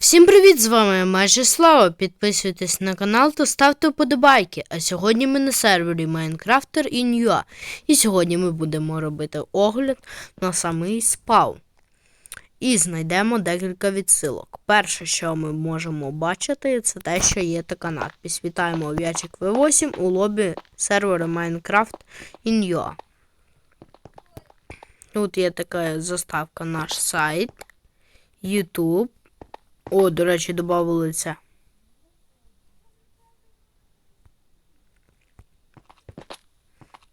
Всім привіт! З вами майже Слава. Підписуйтесь на канал та ставте вподобайки. А сьогодні ми на сервері Minecrafter in UA. І сьогодні ми будемо робити огляд на самий спаун. І знайдемо декілька відсилок. Перше, що ми можемо бачити, це те, що є така надпись. Вітаємо Ов'ячик V8 у лобі сервера Minecraft in UA. Тут є така заставка наш сайт, YouTube. О, до речі, додали це.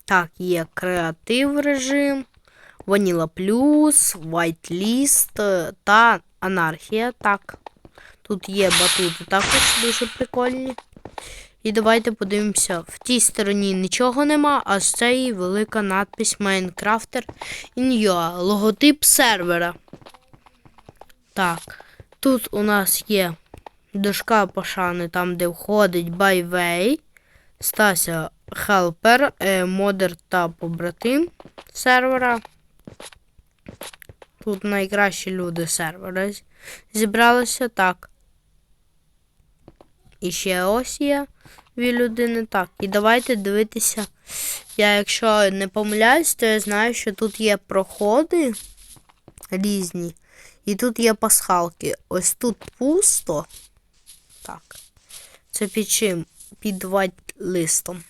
Так, є креатив режим, Vanilla Plus, Whitelist е, та Анархія. Так. Тут є батути також дуже прикольні. І давайте подивимося. В тій стороні нічого нема, а з цієї велика надпись Minecrafter in UA. Логотип сервера. Так. Тут у нас є дошка пошани, там, де входить Byway, Стася Хелпер, модер та побратим сервера. Тут найкращі люди сервера зібралися так. І ще ось є дві людини. Так. І давайте дивитися. Я, якщо не помиляюсь, то я знаю, що тут є проходи різні. І тут є пасхалки. Ось тут пусто. Так. Це під чим? Під листом.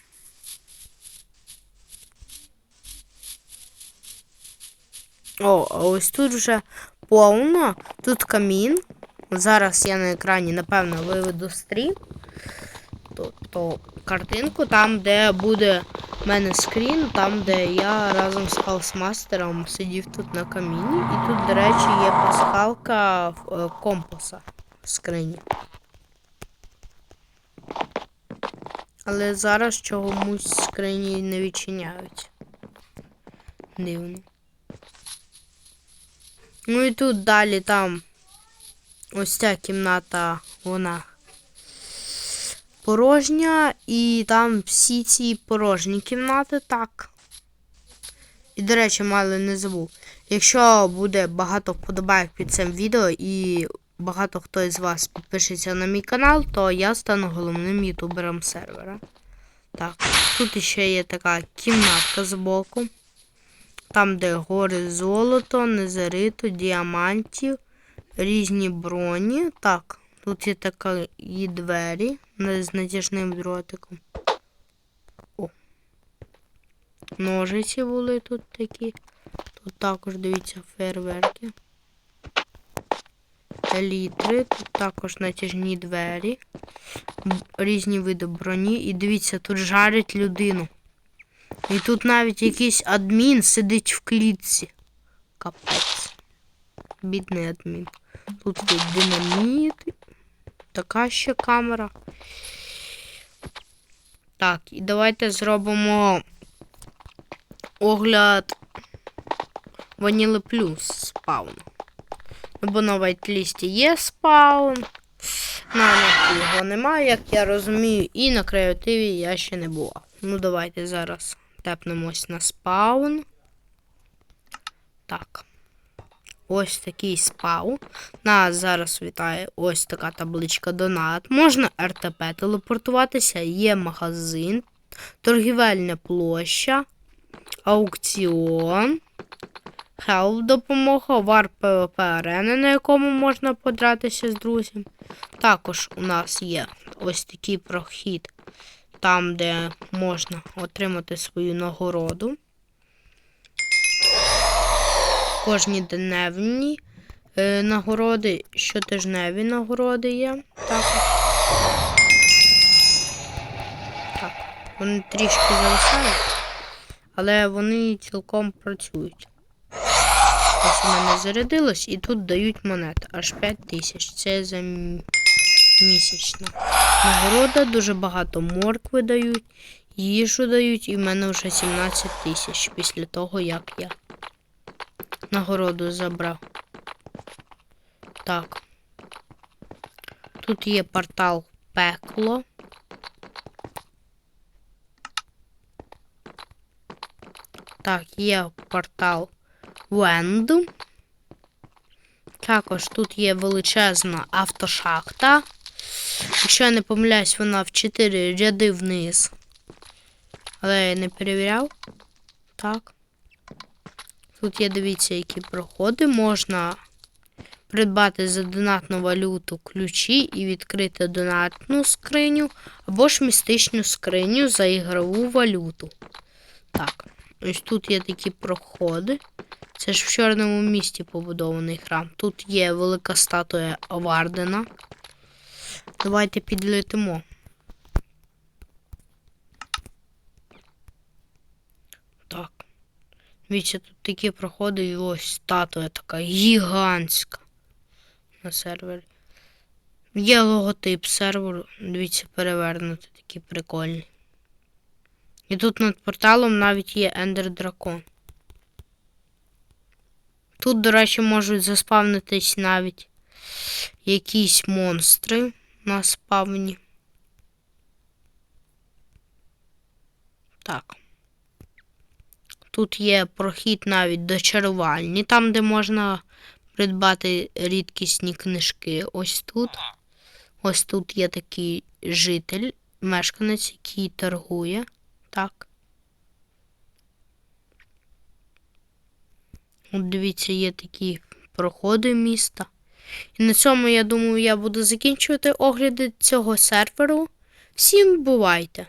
О, а ось тут вже повно. Тут камін. Зараз я на екрані, напевно, виведу стрім. Тобто картинку там, де буде в мене скрін, там, де я разом з хаусмастером сидів тут на каміні. І тут, до речі, є пасхалка е, компаса в скрині. Але зараз чомусь скрині не відчиняють. Дивно. Ну і тут далі там ось ця кімната, вона порожня, і там всі ці порожні кімнати так. І, до речі, мало не забув. Якщо буде багато вподобайок під цим відео і багато хто із вас підпишеться на мій канал, то я стану головним ютубером сервера. Так, тут ще є така кімнатка збоку. Там, де гори золото, незериту, діамантів, різні броні. Так, тут є такі двері з натяжним дротиком. О. Ножиці були тут такі. Тут також, дивіться, фейерверки. Елітри, тут також натяжні двері, різні види броні. І дивіться, тут жарять людину. І тут навіть якийсь адмін сидить в клітці. Капець. Бідний адмін. Тут динаміт. Така ще камера. Так, і давайте зробимо огляд Vanilla Plus спаун. Ну, бо на вайтлісті є спаун. На його немає, як я розумію, і на креативі я ще не була. Ну, давайте зараз тепнемось на спаун. Так. Ось такий спаун. Нас зараз вітає ось така табличка Донат. Можна РТП телепортуватися, є магазин, торгівельна площа, аукціон. Хелп допомога, вар ПВП арени, на якому можна подратися з друзями. Також у нас є ось такий прохід, там, де можна отримати свою нагороду. Кожні дневні е, нагороди, щотижневі нагороди є. Також. Так, вони трішки зависають, але вони цілком працюють. Ось у мене зарядилось, і тут дають монет аж 5 тисяч. Це за місячна нагорода, дуже багато моркви дають, їжу дають, і в мене вже 17 тисяч після того, як я нагороду забрав. Так. Тут є портал пекло. Так, є портал Венду. Також тут є величезна автошахта. Якщо я не помиляюсь, вона в 4 ряди вниз. Але я не перевіряв. Так. Тут є, дивіться, які проходи. Можна придбати за донатну валюту ключі і відкрити донатну скриню, або ж містичну скриню за ігрову валюту. Так, ось тут є такі проходи. Це ж в чорному місті побудований храм. Тут є велика статуя Вардена. Давайте підлетимо. Так. Дивіться, тут такі проходи і ось статуя така гігантська на сервері. Є логотип серверу. Дивіться, перевернути такі прикольні. І тут над порталом навіть є Ендер Дракон. Тут, до речі, можуть заспавнитись навіть якісь монстри на спавні. Так. Тут є прохід навіть до чарувальні, там, де можна придбати рідкісні книжки. Ось тут. Ось тут є такий житель, мешканець, який торгує. Так. От дивіться, є такі проходи міста. І на цьому, я думаю, я буду закінчувати огляди цього серверу. Всім бувайте!